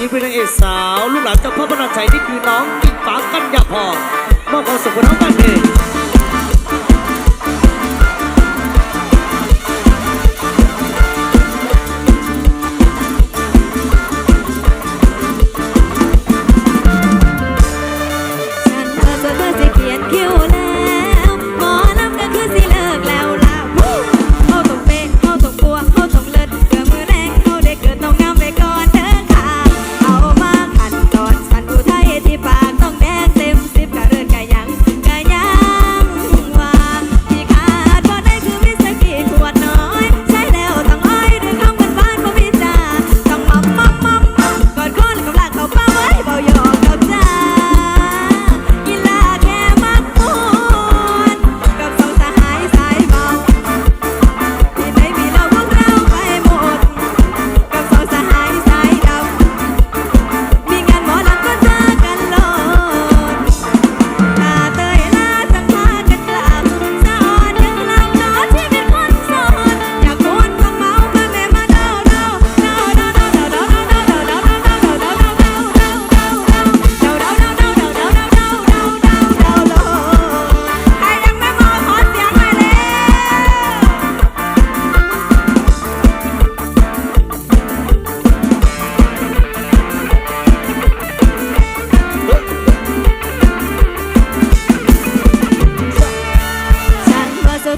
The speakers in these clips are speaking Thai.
สีเป็นนางเอกสาวลูกหลานเจ้าพ่อพระราชัยนี่คือน้องกิ่งฟ้ากัญญาพอมอบความสุขให้น้องกันเองฉันก็จะเธอจะเขียนคิ้ว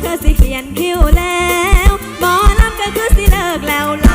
เธอสิเขียนคิ้วแล้วหมอลำก็คือสิเลิกแล้ว